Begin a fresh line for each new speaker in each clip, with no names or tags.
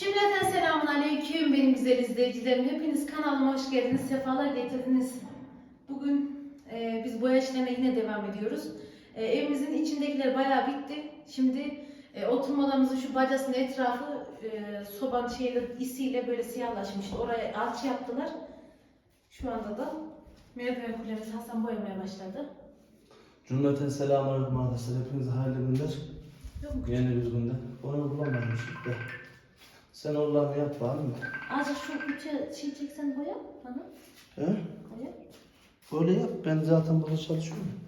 Cümleten selamun aleyküm benim güzel izleyicilerim. Hepiniz kanalıma hoş geldiniz, sefalar getirdiniz. Bugün e, biz boya işlerine yine devam ediyoruz. E, evimizin içindekiler bayağı bitti. Şimdi e, oturma odamızın şu bacasının etrafı e, sobanın şeyle, isiyle böyle siyahlaşmıştı. Oraya alçı yaptılar. Şu anda da merdiven kulemiz Hasan boyamaya başladı.
Cümleten selamünaleyküm arkadaşlar. Hepinize hayırlı günler.
Yok?
Yeni bir günde. Onu bulamamıştık da. Sen Allah'ını yap var mı?
Azıcık şu üçe şey çeksen boya bana.
He?
Boya.
Böyle yap. Ben zaten burada çalışıyorum.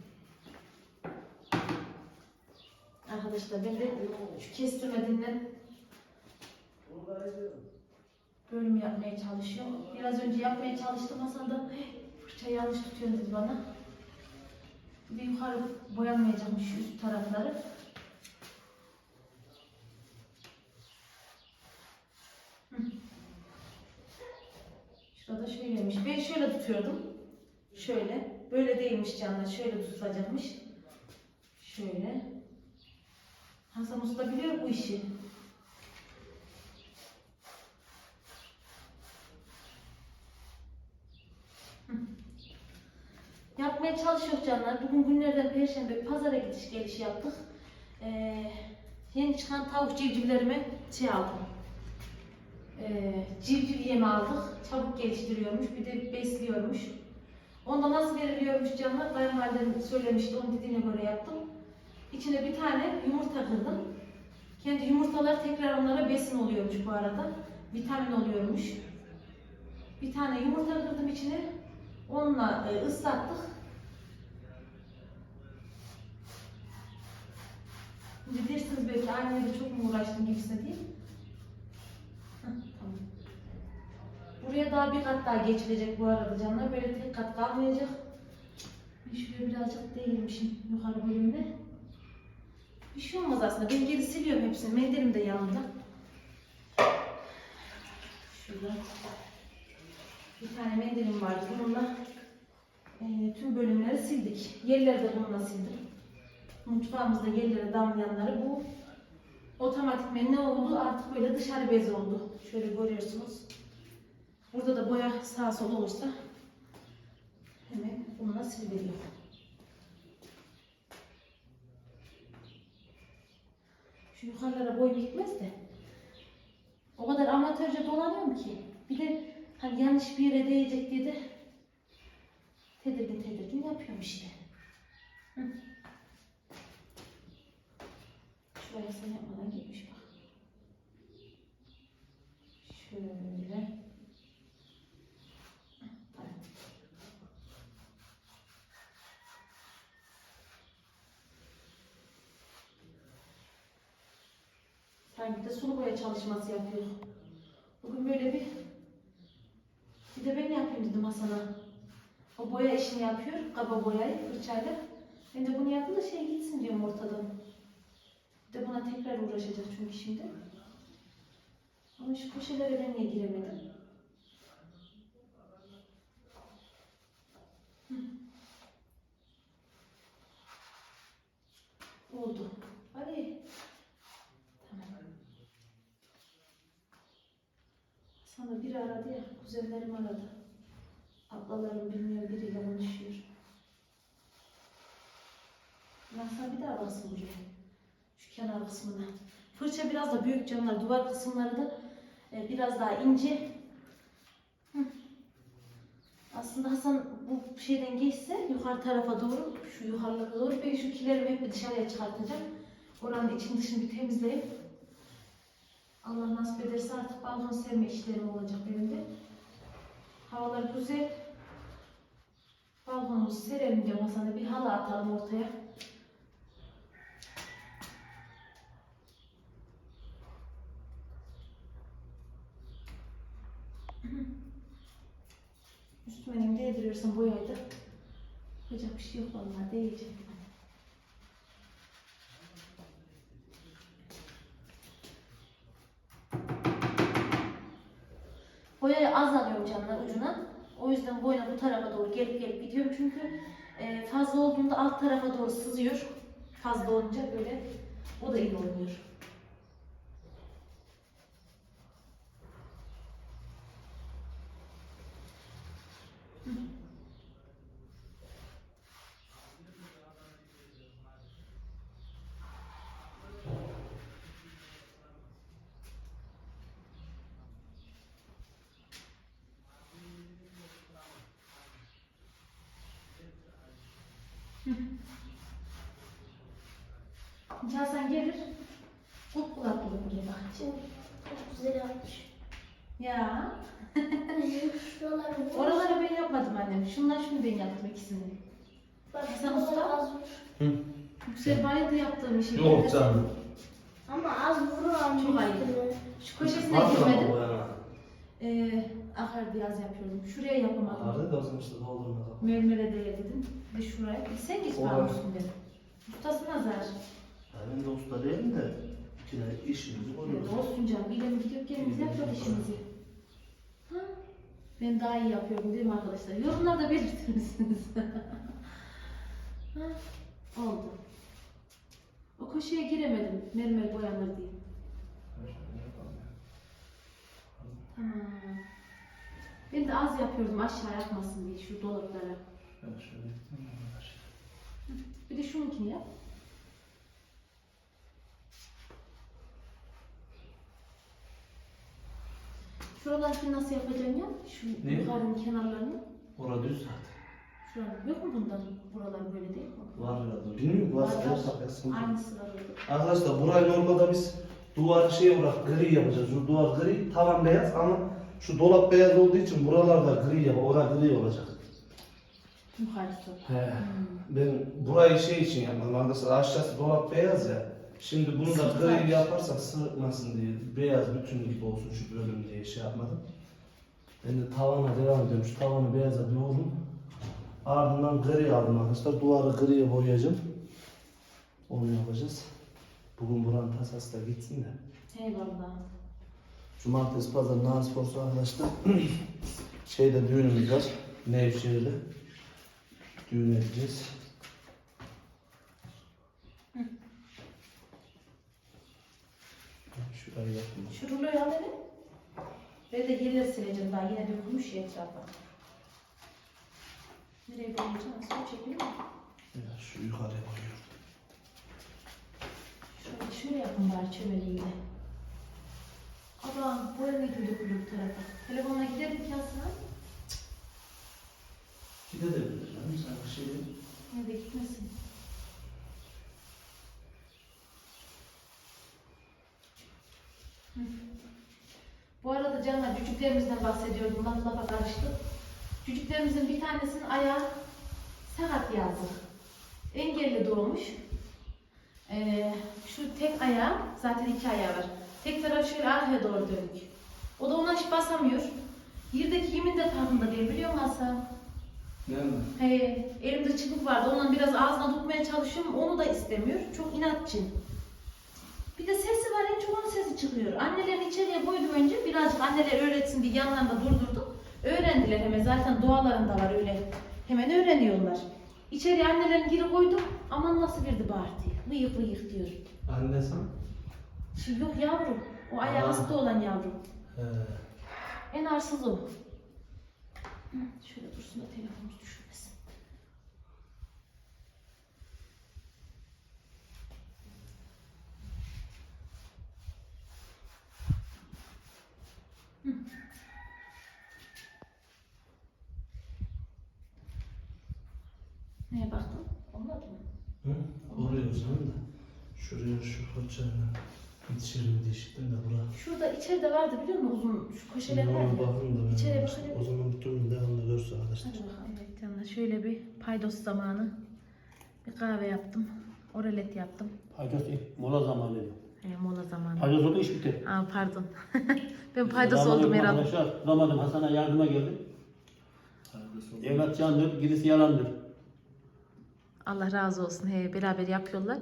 Arkadaşlar ben de şu kestirmediğinden bölüm yapmaya çalışıyorum. Biraz önce yapmaya çalıştım Hasan da fırça yanlış tutuyorsun dedi bana. Bir yukarı boyanmayacakmış üst tarafları. Hı. Şurada şöyleymiş. Ben şöyle tutuyordum. Şöyle. Böyle değilmiş canlar. Şöyle tutulacakmış. Şöyle. Hasan Usta biliyor bu işi. Yapmaya çalışıyor canlar. Bugün günlerden perşembe pazara gidiş geliş yaptık. Ee, yeni çıkan tavuk civcivlerime şey aldım. Ee, civciv yemi aldık. Çabuk geliştiriyormuş. Bir de besliyormuş. Onda nasıl veriliyormuş canlar? Kayınvalidem söylemişti. Onun dediğine göre yaptım. İçine bir tane yumurta kırdım. Kendi yumurtalar tekrar onlara besin oluyormuş bu arada. Vitamin oluyormuş. Bir tane yumurta kırdım içine. Onunla e, ıslattık. Şimdi dersiniz belki anneye de çok mu uğraştın gibisine değil. Heh, tamam. Buraya daha bir kat daha geçilecek bu arada canlar. Böyle tek kat kalmayacak. Şuraya birazcık değilmişim yukarı bölümüne. Bir şey olmaz aslında. Ben geri siliyorum hepsini. Mendilim de yanımda. Şurada. Bir tane mendilim vardı. Bununla e, tüm bölümleri sildik. Yerleri de bununla sildim. Mutfağımızda yerlere damlayanları bu otomatikmen ne oldu? Artık böyle dışarı bez oldu. Şöyle görüyorsunuz. Burada da boya sağ sol olursa hemen bununla siliveriyor. Şu yukarılara boy bitmez de. O kadar amatörce dolanıyorum ki. Bir de hani yanlış bir yere değecek diye de tedirgin tedirgin yapıyorum işte. Hı. Şuraya sen yapmadan gitmiş bak. Şöyle. Tamam. Sanki de sulu boya çalışması yapıyor. Bugün böyle bir bir de ben yapayım dedim Hasan'a. O boya işini yapıyor, kaba boyayı fırçayla. Ben de bunu yapayım da şey gitsin diyorum ortadan. Bir de buna tekrar uğraşacak çünkü şimdi. Ama şu köşelere ben niye giremedim? Hı. Oldu. Hadi. Tamam. Sana biri aradı ya, kuzenlerim aradı. Ablalarım bilmiyor, biriyle konuşuyor. Nasıl bir daha baksın buraya. Şu kenar kısmına. Fırça biraz da büyük canlar, duvar kısımları da e, biraz daha ince. Aslında Hasan bu şeyden geçse yukarı tarafa doğru, şu yukarılara doğru ben şu kilerimi hep dışarıya çıkartacağım. Oranın için dışını bir temizleyip Allah nasip ederse artık balkon serme işlerim olacak benim de. Havalar güzel. Balkonumuzu serelim diyorum Hasan'a bir halı atalım ortaya. Üstüme ne değdiriyorsan boyayı da yapacak bir şey yok vallahi değecek. Boyayı az alıyorum canlar ucuna. O yüzden boyuna bu tarafa doğru gelip gelip gidiyorum. Çünkü e, fazla olduğunda alt tarafa doğru sızıyor. Fazla olunca böyle o da iyi olmuyor. Hasan gelir. Kurt kulak bulur diye bak.
Şimdi çok güzel yapmış.
Ya.
Şuraları vur.
Oraları ben yapmadım annem. Şundan şunu ben yaptım ikisini.
Bak
Hasan
şuraları
Usta.
az vur.
Hı.
Yüksel bayıldı yaptığım işi.
Yok canım.
Ama az vur anne.
Çok ayıp. Şu köşesine
Var mı
girmedim.
bu yana?
Ee, akar biraz yapıyordum. Şuraya yapamadım.
Arada da o zaman işte doldurma.
Mermere değil dedim. Bir de şuraya. Sen git
Oraya.
bağlıyorsun dedim. Ustası nazar.
Ya ben de usta değilim de yine işimizi
Evet,
koruyoruz.
olsun canım. İleri gidip gelimiz yapıyor işimizi. Ha? Ben daha iyi yapıyorum değil mi arkadaşlar? Yorumlarda belirtir misiniz? ha? Oldu. O köşeye giremedim. Mermer boyanır diye. Tamam. Ben de az yapıyordum aşağı yapmasın diye şu dolaplara.
Ben şöyle şey.
Bir de şununkini yap. Şuralarını nasıl yapacaksın ya? Şu
Ne?
yukarının kenarlarını.
Orada düz zaten.
Şuralar yok mu bundan? Buralar böyle değil mi?
Var herhalde. Bilmiyorum varsa
Var, var.
yapsak yapsın.
Aynı sırada.
Arkadaşlar burayı normalde biz duvar şey olarak gri yapacağız. Şu duvar gri, tavan beyaz ama şu dolap beyaz olduğu için buralarda gri yap, orada gri olacak.
Yukarısı.
He.
Hmm.
Ben burayı şey için yapmadım. Arkadaşlar aşağısı dolap beyaz ya. Şimdi bunu da gri yaparsak sırıtmasın diye, beyaz bütün gibi olsun şu bölüm diye şey yapmadım. Ben de tavana devam ediyorum. Şu tavanı beyaza doğrum. Ardından gri aldım arkadaşlar. Duvarı griye boyayacağım. Onu yapacağız. Bugün buranın tasası da gitsin de.
Eyvallah.
Cumartesi pazar nasip olsa arkadaşlar şeyde düğünümüz var. Nevşehir'de. Düğün edeceğiz. Şurayı yapayım.
Şu ruloyu al hele. Ve de yerleri sileceğim daha yine dökülmüş ya etrafa. Nereye koyacağım? Nasıl çekiyor mu?
Ya şu yukarıya koyuyorum.
Şöyle şöyle yapın bari. Aba boya ne gibi dökülür bu tarafa. Telefonla gidelim ki aslında.
Gidebilir canım sen bir şey değil.
Nerede gitmesin. Hı. Bu arada canlar cücüklerimizden bahsediyordum. Laf lafa karıştı. Cücüklerimizin bir tanesinin ayağı sakat yazdı. Engelli doğmuş. Ee, şu tek ayağı, zaten iki ayağı var. Tek taraf şöyle arkaya doğru dönük. O da ona hiç basamıyor. Yerdeki yemin de farkında değil biliyor musun Hasan?
Değil mi?
He, elimde çıkık vardı. Ondan biraz ağzına tutmaya çalışıyorum. Onu da istemiyor. Çok inatçı. Bir de sesi var. En çok onun sesi çıkıyor. Annelerini içeriye koydum önce. Birazcık anneler öğretsin diye yanlarında durdurdum. Öğrendiler hemen. Zaten doğalarında var öyle. Hemen öğreniyorlar. İçeriye annelerini geri koydum. Aman nasıl girdi bağırtı. Vıyık vıyık diyor.
Annesi.
Şimdi yok yavrum. O ayağı
Aa.
hasta olan yavrum.
He.
En arsız o. Şöyle dursun da telefonumuz düşürmesin. Hı. Neye baktın? Olmadı mı?
Hı? Oraya o zaman da. Şuraya şu fırçayla yetişelim dişikten de bura.
Şurada içeride vardı biliyor musun uzun şu köşeler var
Ona bakın da ben
İçeriye
arkadaşlar.
bakın.
O zaman bütün devamlı görse arkadaşlar.
Hadi bakalım. Evet canlar şöyle bir paydos zamanı. Bir kahve yaptım. Oralet yaptım.
Paydos değil, mola zamanı.
E, mola zamanı.
Paydos oldu iş bitti.
Aa, pardon. ben paydos oldum herhalde.
Arkadaşlar, Ramazan Hasan'a yardıma geldi. Evlat candır, gerisi yalandır.
Allah razı olsun. He, beraber yapıyorlar.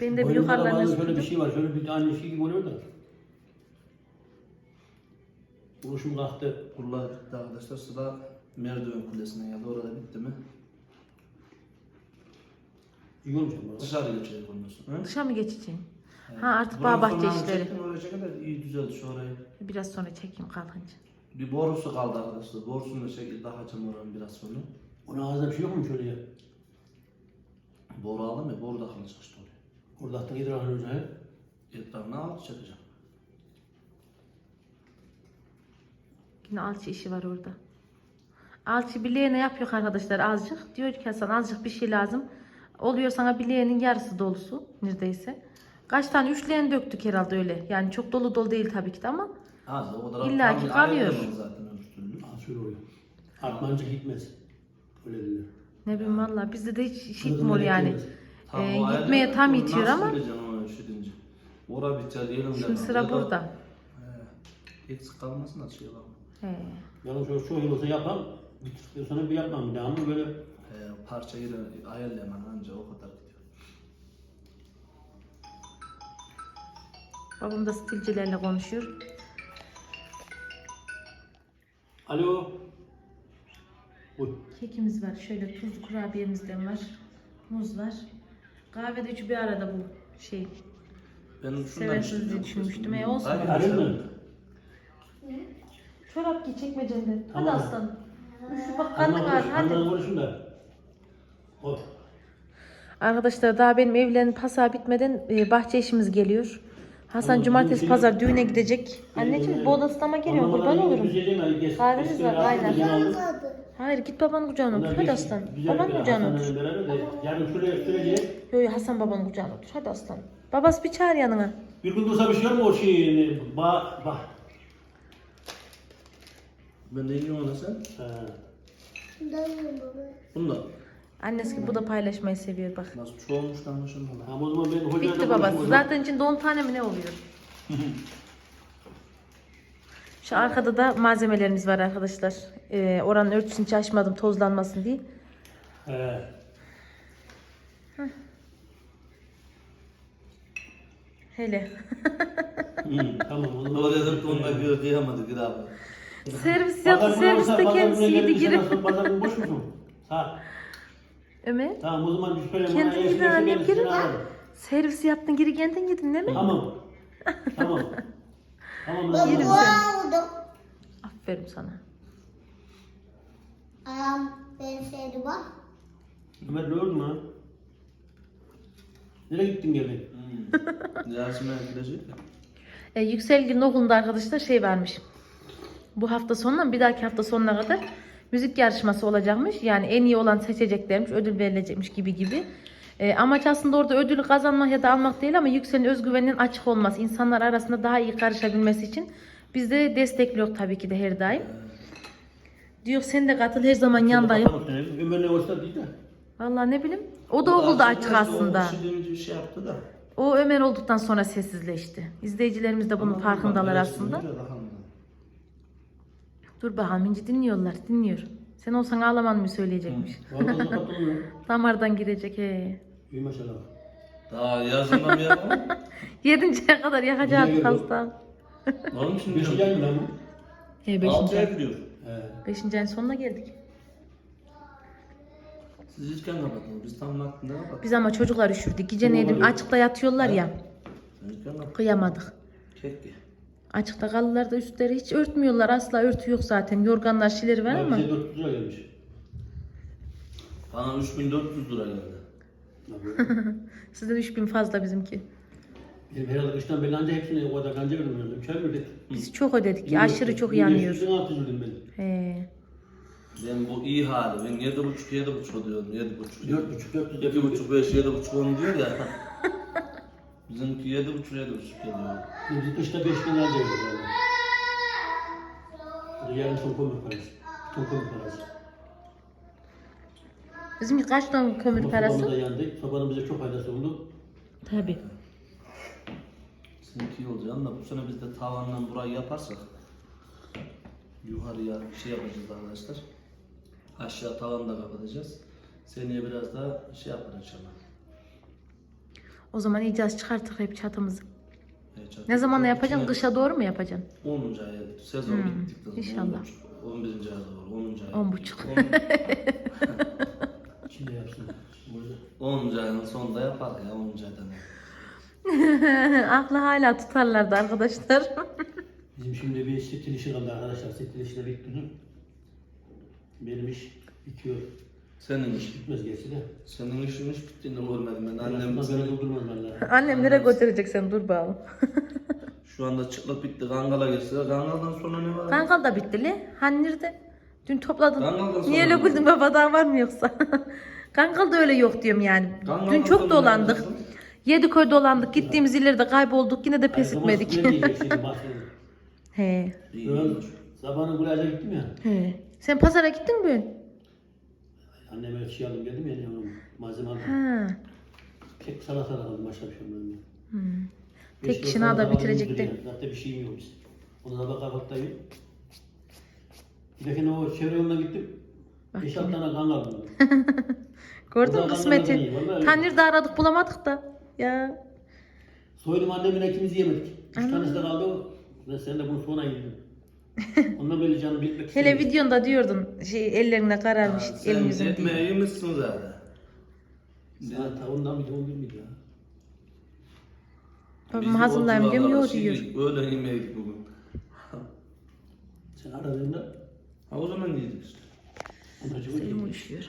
Ben de bir
Boynumda da
yukarılarına
bazen şöyle bir
sürdüm.
şey var, şöyle bir tane şey gibi oluyor da. Vuruşum kalktı.
Kullar bitti arkadaşlar. Sıra merdiven kulesine geldi. Orada bitti mi?
İyi olmuş ama.
Dışarı geçecek ondan sonra.
Dışa mı geçeceğim? Ha, artık bağ bahçe işleri.
kadar iyi düzeldi şu orayı.
Biraz sonra çekeyim kalkınca.
Bir borusu kaldı arkadaşlar. Borusunu da şekilde takacağım oranın biraz sonra.
Onun ağzında bir şey yok mu şöyle ya?
Boru aldım ya boru da kalacak işte oraya.
Orada attın gider alın önce.
Etrafına alt çekeceğim.
Yine alçı işi var orada. Alçı bileğine yapıyor arkadaşlar azıcık. Diyor ki Hasan azıcık bir şey lazım. Oluyor sana bileğinin yarısı dolusu neredeyse. Kaç tane üçleyen döktük herhalde öyle. Yani çok dolu dolu değil tabii ki de ama.
Az o kadar
İlla ki kalıyor.
ayarlayamam zaten öbür türlü.
Aa şöyle oluyor. Artmanca gitmez. Öyle dediler.
Ne bileyim valla bizde de hiç şitmor
melek
yani.
gelmez.
Tam
Ee,
o
gitmeye
ayarlayamam.
tam yetiyor
nasıl
ama-
bileceksin onu üşüdünce? Ora biter elimde.
Şimdi sıra
da-
burada.
He. Eksik kalmasın da şey yapalım.
He.
Yalnız şöyle şu yıl olsa yapmam. Bitirdikten sonra bir yapmam bir daha ama böyle
He, parça yeri ayarlayamam anca o kadar gidiyor.
Babam da stilcilerle konuşuyor.
Alo. Uy.
Kekimiz var. Şöyle tuzlu kurabiyemizden var. Muz var. Kahve de üçü bir arada bu şey.
Benim şundan
Seversiniz diye düşünmüştüm. E, olsun.
Şöyle-
mı?
Çorap giy çekmecende. Hadi
Tamam.
aslanım. Üşü bak karnın
Anla
ağrı hadi.
konuşun da. Oy.
Arkadaşlar daha benim evlerin pasa bitmeden e, bahçe işimiz geliyor. Hasan
Tamam,
cumartesi
bizim-
pazar düğüne gidecek. Anneciğim bu odasına geliyorum kurban olurum. Kahveniz var, aynen. Hayır git babanın kucağına otur hadi aslan. Babanın kucağına otur.
Yarın şuraya sürece
Yo yo Hasan babanın kucağına otur hadi aslan. Babası bir çağır yanına.
bir gün dursa bir şey yok mu o şeyini? Ba, ba.
Ben de iniyorum ona sen.
Ha.
Dayıyorum baba.
Bunda.
Annesi gibi bu da paylaşmayı seviyor bak.
Nasıl çoğulmuş lan şimdi.
Tamam o zaman ben hocayla
Bitti babası.
zaman.
Zaten içinde 10 tane mi ne oluyor? Şu arkada da malzemelerimiz var arkadaşlar. Ee, oranın örtüsünü hiç açmadım tozlanmasın diye.
He.
Hele.
Hı, tamam o zaman.
Doğru dedim ki onunla bir kıyamadı bir abi.
Servis yaptı.
Pazar günü olsa
Serviste
pazar
kendisi yedi
gelirse
girip.
Pazar günü boş musun? Ha.
Ömer.
Tamam o zaman şüpheli bana
Kendin
gelirse
annem
ben seni
girip.
ararım.
Servisi yaptın geri kendin yedin değil mi?
Tamam. Tamam. Tamam.
Ben
Yerim seni.
aldım.
Aferin sana.
Ayağım ben sevdim bak.
Ömer gördün ha? Nereye gittin geldin?
Hmm. Yasemin'e gidecek ya.
E, Yükselgil'in okulunda arkadaşlar şey varmış. Bu hafta sonundan bir dahaki hafta sonuna kadar müzik yarışması olacakmış. Yani en iyi olan seçeceklermiş, ödül verilecekmiş gibi gibi. E, amaç aslında orada ödülü kazanmak ya da almak değil ama Yüksel'in özgüveninin açık olması, insanlar arasında daha iyi karışabilmesi için biz de destekliyor tabii ki de her daim. Diyor sen de katıl her zaman yandayım.
Ömer ne olsa değil de.
Vallahi ne bileyim. O da okulda açık aslında.
Şey yaptı da.
O Ömer olduktan sonra sessizleşti. İzleyicilerimiz de bunun farkındalar aslında. Dur bakalım ince dinliyorlar, dinliyor. Sen olsan ağlaman mı söyleyecekmiş.
Vallahi kapatılmıyor.
Damardan girecek he.
İyi maşallah.
Daha yazından bir yapalım.
Yedinceye kadar yakacağız hasta.
Oğlum şimdi
Beşinci ay mı lan bu?
He
Altıya
beşinci.
gidiyor.
He.
Beşinci ayın sonuna geldik.
Siz ilken kapatın. Biz tam vaktinde kapattık.
Biz ama çocuklar üşürdük. Gece neydim açıkta yatıyorlar ya.
Sen.
Kıyamadık.
Kekke.
Açıkta kalırlar da üstleri hiç örtmüyorlar. Asla örtü yok zaten. Yorganlar şileri var
Ya
ama.
Bize 400 lira gelmiş.
Bana 3400 lira geldi.
Sizden 3000 fazla bizimki.
Benim herhalde kıştan beri anca hepsini o kadar kanca vermiyorum. Üçer verdik.
Biz çok ödedik. ya, Aşırı çok yanıyor.
100 lira atıyordum ben.
He.
Ben bu iyi hali. Ben 7,5 7,5 diyorum. 7,5.
Dört buçuk, dört buçuk.
2,5 5 7,5 10 diyor ya. Bizimki 7,5 7,5 geliyor.
Biz kışta 5 bin verdik herhalde. Da yarın ton kömür parası. Ton kömür parası.
Bizimki kaç ton kömür
Ama
parası?
Sobamız da yandı. Sobanın bize çok faydası oldu.
Tabii.
Bizimki iyi olacak da bu sene biz de tavandan burayı yaparsak yukarıya şey yapacağız arkadaşlar. Aşağı tavanı da kapatacağız. Seneye biraz daha şey yapar inşallah.
O zaman icaz çıkarttık hep çatımızı.
Evet, çatı-
Ne zaman yapacaksın?
içine-
Kışa doğru mu yapacaksın?
10. aya sezon
Hmm,
bittikten sonra
inşallah.
11. aya doğru 10. aya.
On buçuk.
İçinde yapsın. Burada.
10. ayın sonunda yapar ya 10. aydan.
Aklı hala tutarlardı arkadaşlar.
Bizim şimdi bir stil işi kaldı arkadaşlar. Stil işi de bitti. mi? Benim iş bitiyor.
Senin iş.
Bitmez gerçi de.
Senin işin hiç bittiğini görmedim ben.
Annem
Annem
beni
seni
valla.
Annem nereye götürecek sen dur bakalım.
şu anda çıklık bitti. Kangal'a geçti. Kangal'dan sonra ne var?
Kangal da bitti li. Hani nerede? Dün topladın.
Kangal'dan sonra
Niye öyle
ne
güldün baba daha var mı yoksa? Kangal da öyle yok diyorum yani.
Kangal'dan
Dün çok
sonra
dolandık.
var?
Yediköy dolandık. Gittiğimiz illerde kaybolduk. Yine de pes etmedik. He.
İyi,
sabahın kulağa gittim ya.
He. Sen pazara gittin mi bugün?
Anneme şey aldım geldim ya yavrum. Malzeme aldım.
Ha.
Tek salata aldım başka bir şey almadım.
Hmm.
Beş
Tek
kilo
daha da
salata aldım,
bitirecekti.
duruyor. Zaten bir şeyim yok biz. Onu da kabakta yiyor. Bir de o çevre yoluna gittim.
Bak
Beş
yine.
altı tane kan aldım.
Gördün mü
Oradan
kısmeti?
vallahi.
Tanrı da aradık bulamadık da. Ya.
Soydum annemle ikimiz yemedik. Üç
Ana.
tanesi de kaldı. Ben sen de bunu sonra yedin. Ondan böyle canım bitmek
Hele videonda diyordun şey ellerine kararmış
Ha,
elin
Sen
yüzün diye.
ekmeği yemişsin zaten.
Saat ondan bir de on bir miydi ya?
Babam hazırlayayım diyorum yok diyor.
Öyle yemeğiydik bugün.
Sen aradığında
Ha o zaman yedik işte.
Selim uyuşuyor.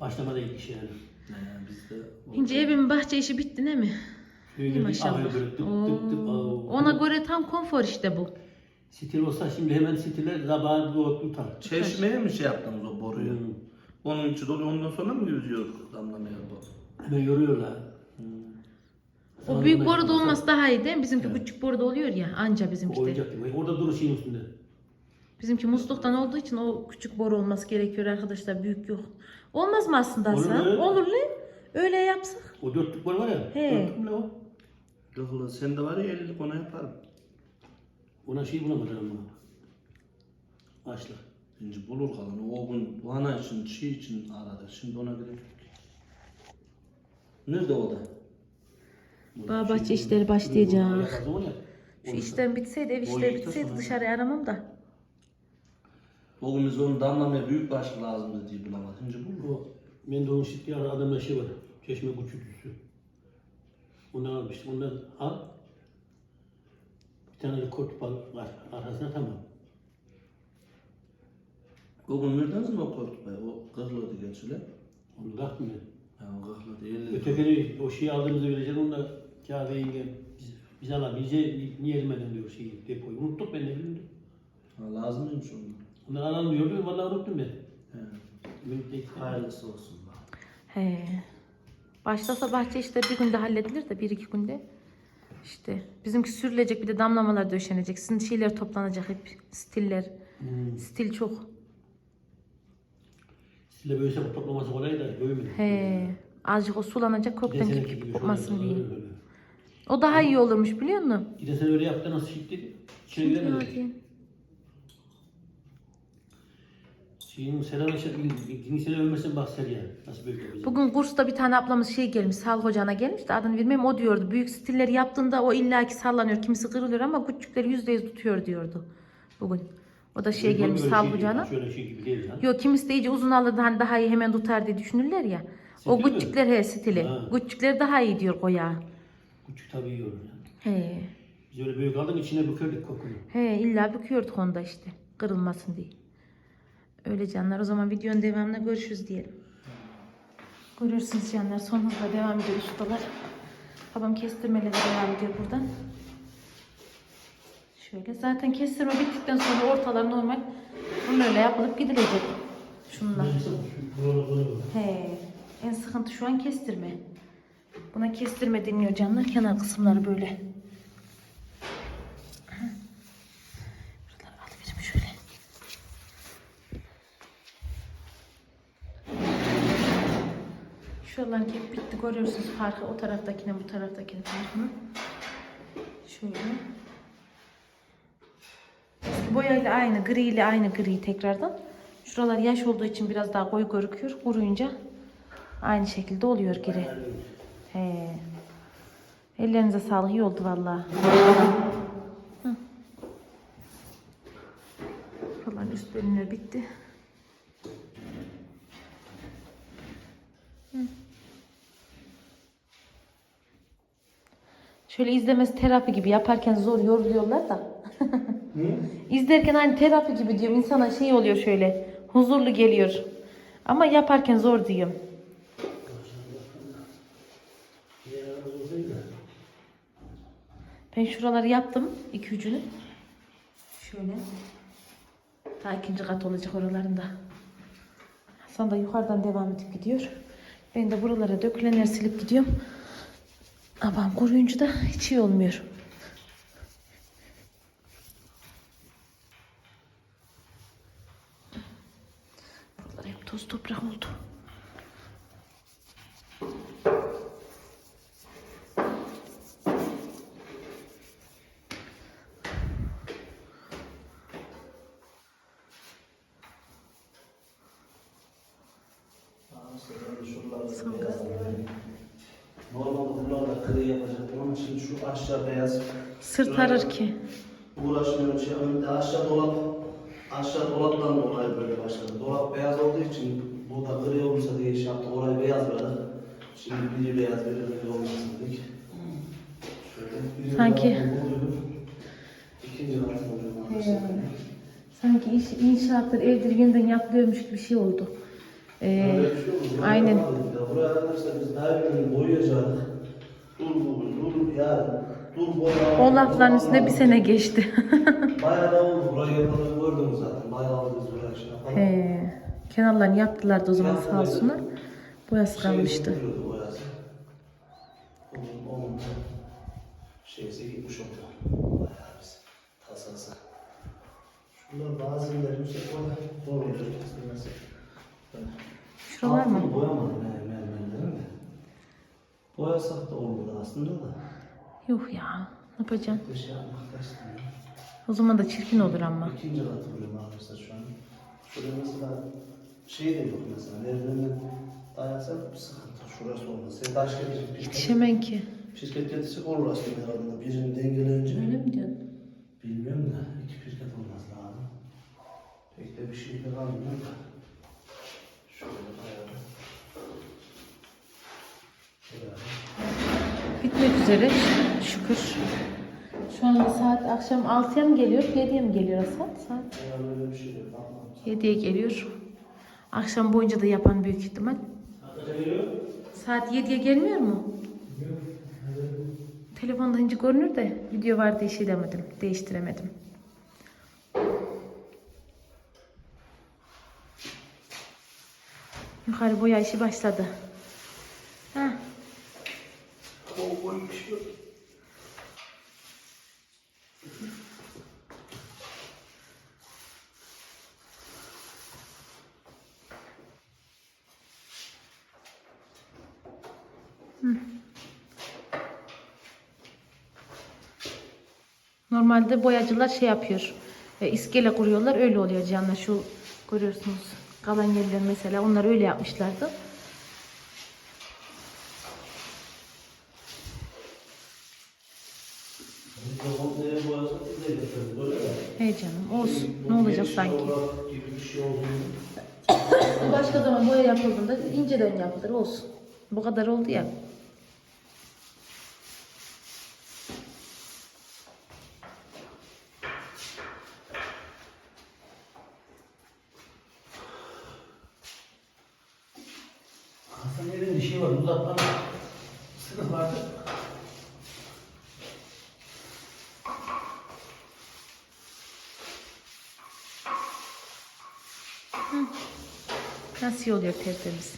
Başlamada ilk iş yani.
Ne ya biz de...
İnce evimin bahçe işi bitti değil mi? İyi maşallah. Ona göre tam konfor işte bu.
Stil olsa şimdi hemen stile zabağı doğru tutar.
Çeşmeye mi şey yaptınız o boruyu?
Hmm.
Onun içi dolu ondan sonra mı yüzüyor damlamaya bu?
Hemen yoruyorlar.
O büyük boruda olması daha iyi değil mi? Bizimki küçük boruda oluyor ya anca bizimki de.
Oyuncak gibi. Orada durur şeyin üstünde.
Bizimki musluktan olduğu için o küçük boru olması gerekiyor arkadaşlar büyük yok. Olmaz mı aslında
Olur
Hasan?
mu?
Olur lan. Öyle yapsak.
O dörtlük boru var ya.
He.
Dörtlük ne o?
Yok ulan sen de var ya ellilik ona yaparım.
Ona şey bulamadım ama. Açlık.
Şimdi bulur kalan o gün bana için çiğ için aradı. Şimdi ona gerek yok. Nerede o da?
Bağ bahçe işleri başlayacak.
Ya.
Şu işlerim bitseydi, ev işleri bitseydi dışarıya aramam da.
O gün biz onu damlamaya büyük başlı lazımdı diye bulamadık. Şimdi bulur.
O Mendoğun şitli ara adamla şey var. Çeşme küçültüsü. Ondan almıştım. Ondan al. Bir tane de kurt balık var. Arkasına tamam.
O gün verdiniz mi o korkutmayı? O kırıldı geçile.
Onu bakmıyor.
Ya o kırıldı ellilik.
Ötekini o şeyi aldığımızı vereceğiz. Onu da Kabe yenge biz, biz alabileceğiz. Niye elmeden diyor şeyi depoyu. Unuttuk ben de bildim.
Ha, lazım mıymış onun?
Ondan alamıyordu. Vallahi unuttum ben.
He. Hayırlısı olsun.
He. Başlasa bahçe işleri bir günde halledilir de bir iki günde. İşte bizimki sürülecek bir de damlamalar döşenecek. Sizin şeyler toplanacak hep. Stiller.
Hmm.
Stil çok.
Sizle böyle sepet toplaması kolay da böymedi.
He. Azıcık o sulanacak koktan kokmasın diye.
öyle, öyle.
O daha iyi olurmuş biliyor musun?
Giden sene öyle yaptı nasıl şiddeti? İçine
Şimdi
giremedik.
hadi.
Şeyin selam eşit din sene ölmesin bak Seriye. Nasıl büyük yapacak?
Bugün kursta bir tane ablamız şey gelmiş, sağlık ocağına gelmiş de adını bilmem o diyordu. Büyük stilleri yaptığında o illaki sallanıyor, kimisi kırılıyor ama küçükleri yüzde yüz tutuyor diyordu bugün. O da şey gelmiş sağlık
şey değil, Şöyle şey gibi değil lan.
Yok kimisi de iyice uzun alırdı hani daha iyi hemen tutar diye düşünürler ya. O
Stil mi?
küçükler he stili.
Ha.
Küçükler daha iyi diyor koya.
Küçük tabii yiyor. Yani.
He.
Biz öyle büyük aldık içine bükürdük kokunu.
He illa büküyorduk onda işte. Kırılmasın diye. Öyle canlar o zaman videonun devamında görüşürüz diyelim. Görürsünüz canlar son hızla devam ediyor ustalar. Babam kestirmeyle de devam ediyor buradan. Şöyle zaten kestirme bittikten sonra ortalar normal bunlarla yapılıp gidilecek. Şunlar. He. En sıkıntı şu an kestirme. Buna kestirme deniyor canlar. Kenar kısımları böyle. Şuraların hep bitti. Görüyorsunuz farkı. O taraftakine bu taraftakine farkını. Şöyle. Eski boyayla aynı. Gri ile aynı gri tekrardan. Şuralar yaş olduğu için biraz daha koyu görüküyor. Kuruyunca aynı şekilde oluyor geri. He. Ellerinize sağlık. iyi oldu vallahi. Hı. Şuraların üst bitti. Şöyle izlemesi terapi gibi yaparken zor yoruluyorlar da. İzlerken hani terapi gibi diyorum. insana şey oluyor şöyle. Huzurlu geliyor. Ama yaparken zor diyorum. Ben şuraları yaptım. iki üçünü. Şöyle. Daha ikinci kat olacak oralarında. Hasan da yukarıdan devam edip gidiyor. Ben de buralara dökülenleri silip gidiyorum. Ama koruyunca da hiç iyi olmuyor. Buralar hep toz toprak oldu.
Normalde bunlarla kırı yapacaktım ama şimdi şu aşağı beyaz
Sırt arar ki.
uğraşmıyorum şey önde aşağı dolap aşağı dolaptan dolayı böyle başladı. Dolap beyaz olduğu için bu da gri olursa diye şey yaptık. Orayı beyaz bıraktık. Şimdi biri beyaz biri gri olmasın dedik. Şöyle
Sanki-.
İkinci kat oluyor.
Sanki iş, inşaattır, evdir yeniden yapılıyormuş gibi bir şey oldu. Ee,
bir şey
aynen.
Buraya arkadaşlar biz her gün boyayacaktık. Dur bugün, dur ya. Dur boya.
o lafların üstüne bir sene geçti.
Bayağı da oldu. Burayı yapanları gördünüz zaten. Bayağı oldu biz buraya şey yapalım.
Ee, kenarlarını yaptılar da o zaman sağ olsunlar. Boyası kalmıştı.
Şey duruyordu boyası. Onun, onun şeysi gitmiş oldu. Bayağı biz tasası. Şunlar bazı yerler yüksek boya zor oluyor kesilmesi.
Şuralar mı?
Boyamadım yani mermerlerini de. Boyasak da olur aslında da.
Yok ya. Ne yapacaksın?
Bir şey yapmak da istemiyorum.
O zaman da çirkin olur ama.
İkinci katı vuruyorum arkadaşlar şu an. Şurada mesela şey de yok mesela. Merdivenden dayansak bir sıkıntı. Şurası olmaz. Sen taş getirecek bir
Yetişemen ki.
Pirket getirsek olur aslında herhalde. Birini dengeleyince.
Öyle mi diyorsun?
Bilmiyorum da iki pirket olmaz lazım. Pek de bir şey de kalmıyor da. Şöyle bayağı. Şöyle.
Bitmek üzere. Şükür. Şu anda saat akşam 6'ya mı geliyor? 7'ye mi geliyor saat? Saat
Yani öyle bir şey yok. Bakmam.
7'ye geliyor. Akşam boyunca da yapan büyük ihtimal. Saat 7'ye gelmiyor mu? Telefonda ince görünür de video var diye şey demedim. Değiştiremedim. Yukarı boya işi başladı. Ha, Normalde boyacılar şey yapıyor. E, iskele kuruyorlar. Öyle oluyor canlar. Şu görüyorsunuz kalan yerler mesela. Onlar öyle yapmışlardı.
Mikrofon nereye boyasak biz de getiririz. Böyle mi?
Hey canım olsun. Ne olacak sanki?
şey
Başka zaman boya yapıldığında inceden yapılır olsun. Bu kadar oldu ya.
Hasan elinde şey var, uzatma. Sınıf vardı.
Nasıl oluyor tertemiz?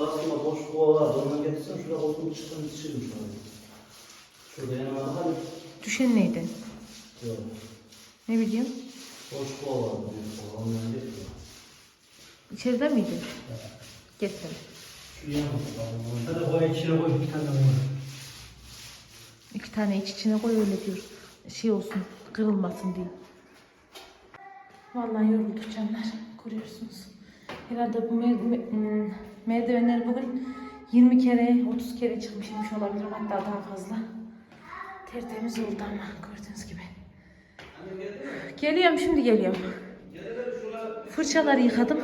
Aslında boş kova vardı. Ondan getirsem şurada olsun çıksın içerim şu an. Şurada yanıma hani
Düşen neydi?
yok.
Ne bileyim?
Boş kova vardı. Ondan getirdim.
İçeride miydi? Getir.
Şu yanıma.
Hadi boya içine koy, bir tane var.
İki tane iç içine koy öyle diyor. Şey olsun, kırılmasın diye. Vallahi yorulduk canlar. Görüyorsunuz. Herhalde bu mer- me- hmm, merdivenler bugün 20 kere 30 kere çıkmışmış olabilir hatta daha fazla. Tertemiz oldu ama gördüğünüz gibi. Geliyorum şimdi geliyorum. Fırçaları yıkadım.